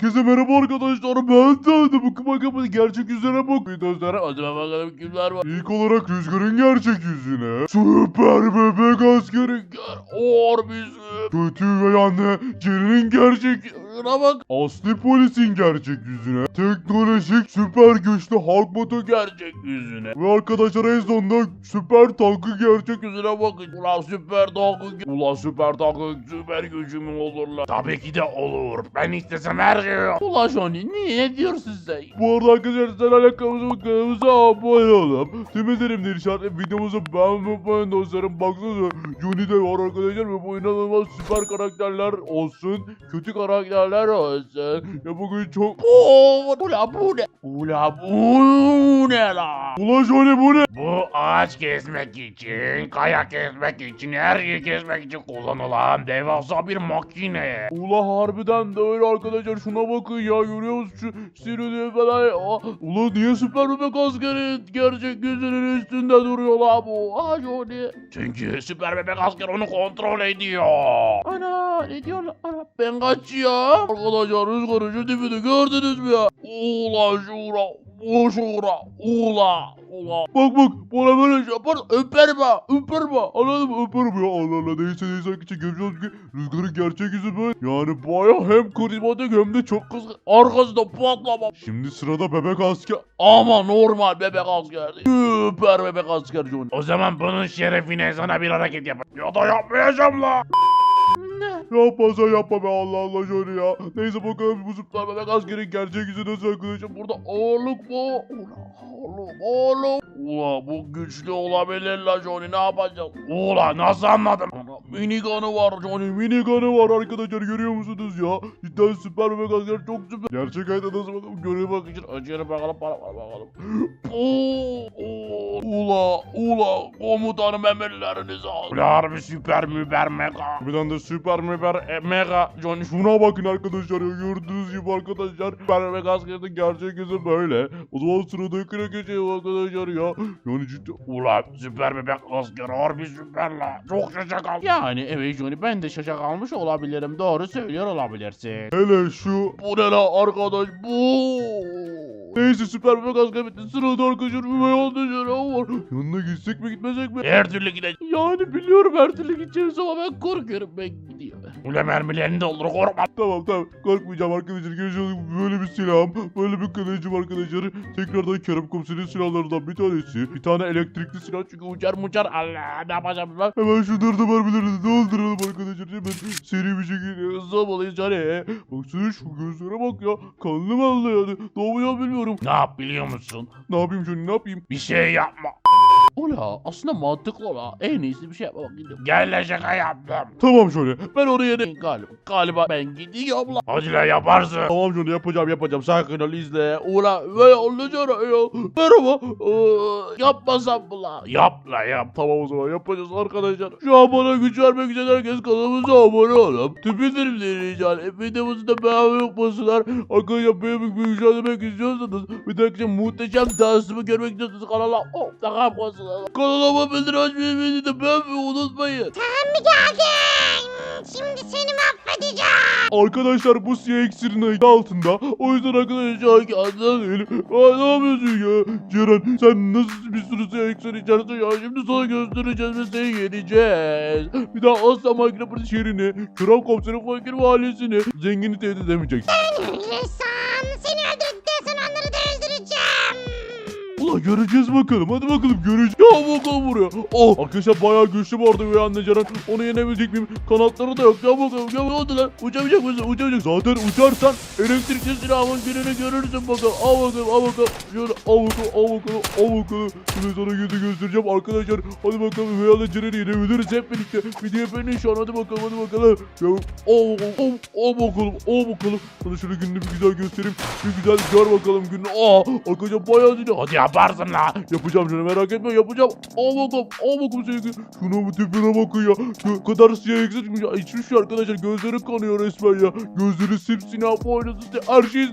Herkese merhaba arkadaşlar. Ben Tanrı bakın bakalım gerçek yüzüne bak. Dostlar hadi bakalım kimler var? İlk olarak Rüzgar'ın gerçek yüzüne. Süper bebek askeri. Ger Orbisi Kötü ve anne Ceren'in gerçek yüzüne bak Aslı polisin gerçek yüzüne Teknolojik süper güçlü Hulk gerçek yüzüne Ve arkadaşlar en sonunda süper tankı gerçek yüzüne bakın Ulan süper tankı Ulan süper tankı süper gücü mü olur lan Tabii ki de olur. Ben istesem her şey. Ulan Johnny niye diyorsun sen? Bu arada arkadaşlar sen alakamızı kanalımıza abone olup tüm ederimleri işaretle videomuzu beğenmeyi unutmayın dostlarım. Baksanıza Johnny de var arkadaşlar ve bu inanılmaz süper karakterler olsun. Kötü karakterler olsun. Ya bugün çok... Oo, ula bu ne? Ula bu ne la? Ulan Johnny bu ne? Bu ağaç kesmek için, kaya kesmek için, her şeyi kesmek için kullanılan devasa bir makine. Ula harbiden de öyle arkadaşlar şuna bakın ya görüyor musun şu sireni falan Ula niye süper bebek askeri gerçek yüzünün üstünde duruyor la bu Aa Johnny Çünkü süper bebek asker onu kontrol ediyor. Ana ne diyorlar ana ben kaçıyorum Arkadaşlar rüzgarın şu gördünüz mü ya? Ula şura bu şura ula ula Bak bak bana böyle şey yapar öperim ha anladın mı? Öperim ya. Allah Allah neyse neyse arkadaşlar görüyoruz ki rüzgarın gerçek yüzü böyle. Yani baya hem karizmatik hem de çok kızgın arkasında patlama. Şimdi sırada bebek asker ama normal bebek asker değil. Süper bebek asker O zaman bunun şerefine sana bir hareket yap. Ya da yapmayacağım la. Yapma sen yapma be Allah Allah şöyle ya. Neyse bakalım bu süper bebek askerin gerçek yüzü nasıl arkadaşım. Burada ağırlık. Ula ağırlık ağırlık. Ula bu güçlü olabilir la Johnny ne yapacağız? Ula nasıl anladın? Ana minigun'u var Johnny minigun'u var arkadaşlar görüyor musunuz ya? Cidden süper bebek asker çok süper. Gerçek hayatta nasıl bakalım görev bak için acıyorum bakalım para var bakalım. Oo, ula ula komutanım emirlerinizi al. Ula harbi süper müber mega. Bir tane de süper müber e, mega Johnny şuna bakın arkadaşlar ya gördüğünüz gibi arkadaşlar süper mega askerin gerçek yüzü böyle o zaman sıradakine geçelim arkadaşlar ya yani ciddi Ula süper bebek asker harbi süper la. Çok şaşak al. Yani evet Johnny ben de şaşa kalmış olabilirim. Doğru söylüyor olabilirsin. hele şu bu ne la arkadaş bu Neyse süper bebek asker bitti sırada arkadaşlar üvey arkadaşlar var. Yanına gitsek mi gitmesek mi? Her türlü gidecek. Yani biliyorum her türlü gideceğiz ama ben korkuyorum. Ben gidiyorum. Ula mermilerini doldur korkma. Tamam tamam. Korkmayacağım arkadaşlar. Görüşürüz. Böyle bir silahım böyle bir kılıcım arkadaşlar. Tekrardan Kerem Komiser'in silahlarından bir tanesi. Bir tane elektrikli silah çünkü uçar muçar. Allah ne yapacağım ben hemen şunları da mermilerini dolduralım arkadaşlar. Hemen seri bir şekilde hızlı olmalıyız. Hani baksana şu gözlere bak ya. Kanlı mallı yani. Ne yapacağım bilmiyorum Ne yap biliyor musun? ne yapayım şimdi ne yapayım Bir şey yapma. Ola aslında mantıklı ola. En iyisi bir şey yapmak gidiyorum. Gel şaka yaptım. tamam şöyle Ben oraya ne galiba, galiba ben gidiyorum la. Hadi la yaparsın. tamam şöyle yapacağım yapacağım sakin ol izle Ula ve olacak ya. Merhaba. Ee, yapmasam mı la? Yap la yap. Tamam o zaman yapacağız arkadaşlar. Şu an bana güç vermek için herkes kanalımıza abone olup tüm bildirimleri rica edip videomuzu da beğenmeyi unutmasınlar. Arkadaşlar benim bir mücadele istiyorsanız bir dakika muhteşem dansımı görmek istiyorsanız kanala oh, takam Kanalıma bildirim açmayı beni de beğenmeyi unutmayın. Şimdi seni mahvedeceğim. Arkadaşlar bu siyah iksirin ayı altında. O yüzden arkadaşlar kendine değilim. Aa, ne yapıyorsun ya? Ceren sen nasıl bir sürü siyah iksir içersin ya? Şimdi sana göstereceğiz ve seni yeneceğiz. Bir daha asla Minecraft'ın şehrini, kral komiserin fakir ve ailesini zengini tehdit edemeyeceksin. Ressam seni Ulan göreceğiz bakalım. Hadi bakalım göreceğiz. Ya bakalım buraya. Oh arkadaşlar bayağı güçlü ve anne Ceren. Onu yenebilecek miyim? Kanatları da yok. Ya bakalım. Ya oldu lan. Uçamayacak mısın? Uçamayacak. Zaten uçarsan elektrikli silahın birini görürsün bakalım. Al bakalım. Al bakalım. Şöyle al bakalım. Al bakalım. Al bakalım. Şimdi sana yüzü göstereceğim arkadaşlar. Hadi bakalım. Ve anne Ceren'i yenebiliriz hep birlikte. Video benim şu an. Hadi bakalım. Hadi bakalım. Ya al bakalım. Al, al bakalım. Al bakalım. Sana şöyle gününü bir güzel göstereyim. Bir güzel gör bakalım gününü. Aa arkadaşlar bayağı zili. Hadi yaparsın. Yaparsın la. Yapacağım şunu merak etme yapacağım. Al bakalım al bakalım sevgili. Şuna bu tipine bakın ya. Ne kadar siyah eksiltmiş ya. İçmiş ya arkadaşlar gözleri kanıyor resmen ya. Gözleri simsiyah boynuzlu her şey.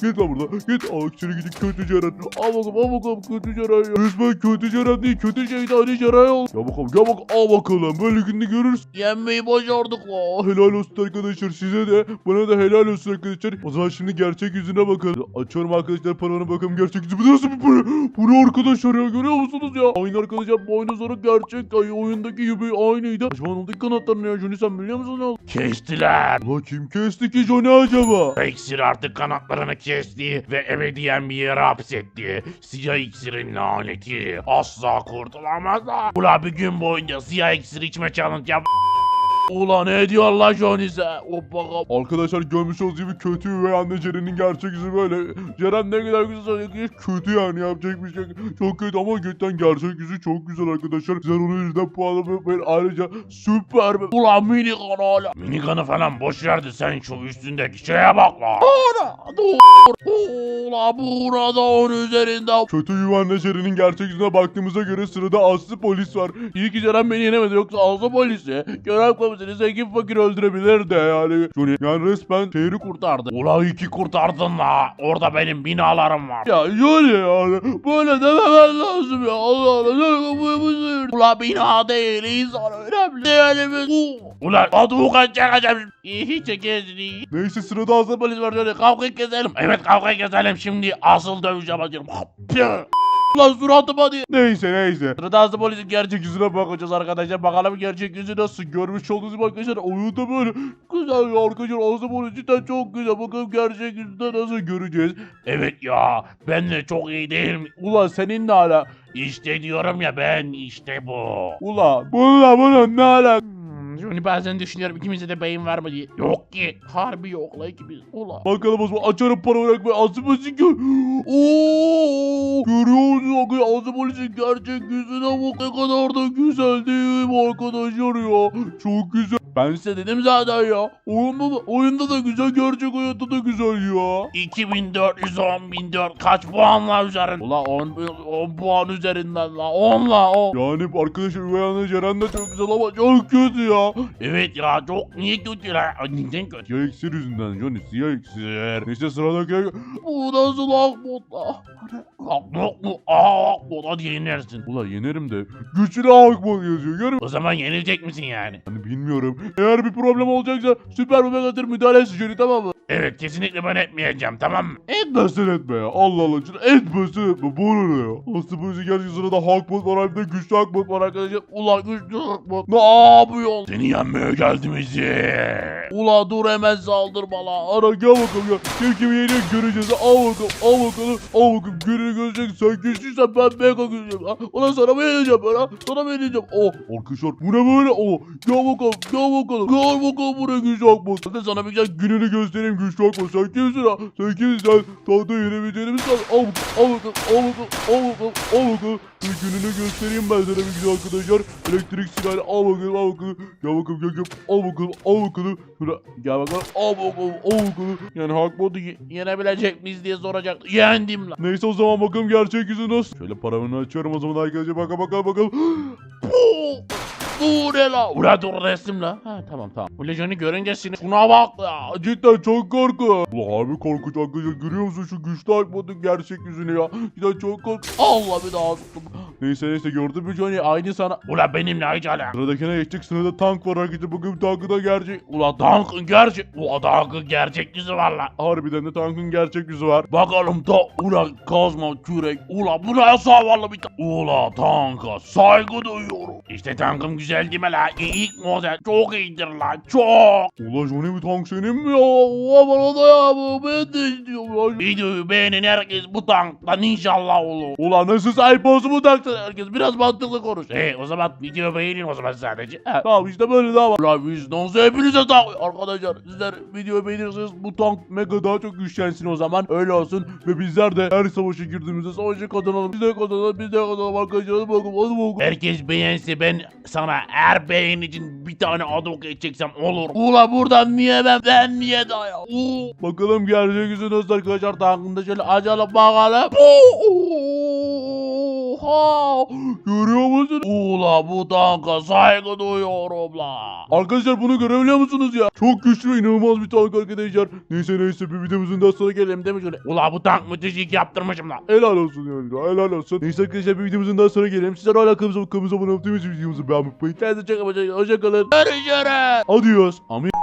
Git lan burada git. Al içeri gidin kötü Ceren. Al bakalım al bakalım kötü Ceren ya. Resmen kötü Ceren değil kötü şeytani Ceren ol. Ya bakalım gel bak al bakalım. Böyle günde görürsün. Yenmeyi başardık. Aa, helal olsun arkadaşlar size de. Bana da helal olsun arkadaşlar. O zaman şimdi gerçek yüzüne bakın. Açıyorum arkadaşlar paranı bakalım gerçek yüzü. Bu nasıl bir para? Bu ne arkadaşlar ya görüyor musunuz ya? Aynı arkadaşlar boynuzları gerçek. Ay, oyundaki gibi aynıydı. Oldu kanatlarını ya Johnny sen biliyor musun? Kestiler. Ulan kim kesti ki Johnny acaba? İksir artık kanatlarını kesti ve ebediyen bir yere hapsetti. Siyah iksirin laneti. Asla kurtulamazlar. Ula bir gün boyunca siyah iksir içme challenge yap. Ulan ne diyor lan Johnny sen? Hoppa Arkadaşlar görmüş olduğunuz gibi kötü üvey anne Ceren'in gerçek yüzü böyle. Ceren ne kadar güzel söylüyor. Kötü yani yapacak bir şey. Çok kötü ama gerçekten gerçek yüzü çok güzel arkadaşlar. Sizler onun yüzünden puanı ben ayrıca süper. Ulan mini kanala. Minigun'u falan boş verdi sen şu üstündeki şeye bak la. Ana dur. Ulan burada onun üzerinde. Kötü üvey anne Ceren'in gerçek yüzüne baktığımıza göre sırada Aslı polis var. İyi ki Ceren beni yenemedi yoksa alsa polisi. Görev komiseri zengin fakir öldürebilirdi yani. Johnny yani resmen Şehri kurtardı. Ula iki kurtardın la. Orada benim binalarım var. Ya Johnny yani böyle dememen lazım ya. Allah Allah. Bu bu bu- Ulan bina değil insan önemli. Değerimiz bu. Ula adı bu kaç çakacağım. İyi çekersin neyse sırada Aslı Polis var Johnny kavga keselim. Evet kavga keselim şimdi asıl dövüş yapacağım. Ulan suratıma diye. Neyse neyse. Sırada hasta polisin gerçek yüzüne bakacağız arkadaşlar. Bakalım gerçek yüzü nasıl. Görmüş olduğunuz gibi arkadaşlar oyunda böyle güzel ya arkadaşlar. Hasta polis cidden çok güzel. Bakalım gerçek yüzünde nasıl göreceğiz. Evet ya ben de çok iyi değil mi? Ulan senin ne ala? İşte diyorum ya ben işte bu. Ulan Bununla bunun ne alakası? Hmm, Johnny bazen düşünüyorum ikimizde de beyin var mı diye. Yok ki. Harbi yok la ikimiz. Ulan. Bakalım o zaman açarım para olarak ve Aslı polisin gö... Oo! Görüyor musun arkadaşlar? Polisin gerçek yüzüne bak. Ne kadar da güzel değil mi arkadaşlar ya? Çok güzel. Ben size dedim zaten ya. Oyunda da, oyunda da güzel, gerçek hayatta da güzel ya. 2410 1004 kaç puanla üzerinde? Ula 10, 10 puan üzerinden la 10 la 10. Yani arkadaşlar üvey anne Ceren de çok güzel ama çok kötü ya. Evet ya çok niye kötü la? Neden kötü? Siyah iksir yüzünden Johnny siyah iksir. Neyse sıradaki... Bu nasıl akbot la? Yok mu? Aa bu da yenersin. Ula yenerim de güçlü Akbol yazıyor görüyor musun? O zaman yenilecek misin yani? Hani bilmiyorum. Eğer bir problem olacaksa süper bebek atır müdahale etsin Johnny tamam mı? Evet kesinlikle ben etmeyeceğim tamam mı? Etmesin etme ya. Allah Allah. Şunu etmesin etme. Bu ne ya? Aslı polisi gerçek sırada Hakbot var de güçlü Hakbot var arkadaşlar. Ulan güçlü akbot ne yapıyorsun? Seni yenmeye geldim izi. Ula dur hemen saldırma la. Ana gel bakalım ya. Kim kimi yeniyor göreceğiz. Al bakalım. Al bakalım. Al bakalım. Gününü göreceksin. Sen güçlüysen ben mega güçlüyüm. Ha, Ulan sana mı yeneceğim ben ha? Sana mı yeneceğim? Oh arkadaşlar bu ne böyle? Oh gel bakalım. Gel bakalım. Gel bakalım buraya güçlü Hakbot. Hadi sana bir güzel gününü göstereyim güçlü Hakbot. Sen kimsin ha? Sen kimsin? Sen tahta yenebileceğini mi sandın? Al bakalım. Al bakalım. Al bakalım. Al bakalım. Al bakalım. Gününü göstereyim ben sana bir güzel arkadaşlar. Elektrik silahı al bakalım. Al bakalım. Gel bakalım. Gel gel. Al bakalım. Al bakalım. Şöyle gel bakalım. Al bakalım. Al bakalım. Yani Hakbot'u ye- yenebilecek miyiz diye soracaktı. Yendim la. Neyse o zaman bakalım gerçek yüzü nasıl? Şöyle paramını açıyorum o zaman arkadaşlar bakalım bakalım bakalım. Bu, bu ne la? Ula dur resim la. Ha tamam tamam. Ula Johnny görünce sinir. Şuna bak ya. Cidden çok korkunç. Ulan harbi korkunç arkadaşlar görüyor musun şu güçlü Akbot'un gerçek yüzünü ya. Cidden çok korkunç. Allah bir daha tuttum. Neyse neyse gördün mü Johnny? Aynı sana. Ula benimle hiç ala. Sıradakine geçtik sırada tank var arkadaşlar bakın tankı da gerçek. Ula tankın gerçek. Ula daha gerçek yüzü var la. Harbiden de tankın gerçek yüzü var. Bakalım da ula kazma kürek. Ula bu ne zavallı bir ta- Ula tanka saygı duyuyorum. İşte tankım güzel değil mi la? İlk model çok iyidir la. Çok. Ulan Johnny bir tank senin mi ya? Ya bana da ya bu ben de istiyorum. Videoyu beğenin herkes bu tanktan inşallah olur. Ulan nasıl sahip olsun bu tank? Herkes biraz mantıklı konuş. E o zaman video beğenin o zaman sadece. Ha. Tamam işte böyle daha var. Ulan vicdansı hepinize tank. Arkadaşlar sizler videoyu beğenirseniz bu tank Mega daha çok güçlensin o zaman. Öyle olsun. Ve bizler de her savaşa girdiğimizde savaşı kazanalım. Biz de kazanalım. Biz de kazanalım arkadaşlar. Hadi bakalım. Hadi bakalım. Herkes beğense ben sana her beğen için bir tane advocate çeksem olur. Ula buradan niye ben ben niye daha ya? Bakalım gerçek yüzü nasıl arkadaşlar. Tankında şöyle açalım bakalım. Oo. Oha! Görüyor musun? Ula bu tanka saygı duyuyorum la. Arkadaşlar bunu görebiliyor musunuz ya? Çok güçlü inanılmaz bir tank arkadaşlar. Neyse neyse bir videomuzun daha sonra gelelim değil mi şöyle? Ula bu tank müthiş ilk yaptırmışım la. Helal olsun yani helal olsun. Neyse arkadaşlar bir videomuzun daha sonra gelelim. Sizler hala kanalımıza, abone için videomuzu beğenmeyi unutmayın. Kendinize çok iyi bakın. Hoşçakalın. Görüşürüz. Adios. Amin.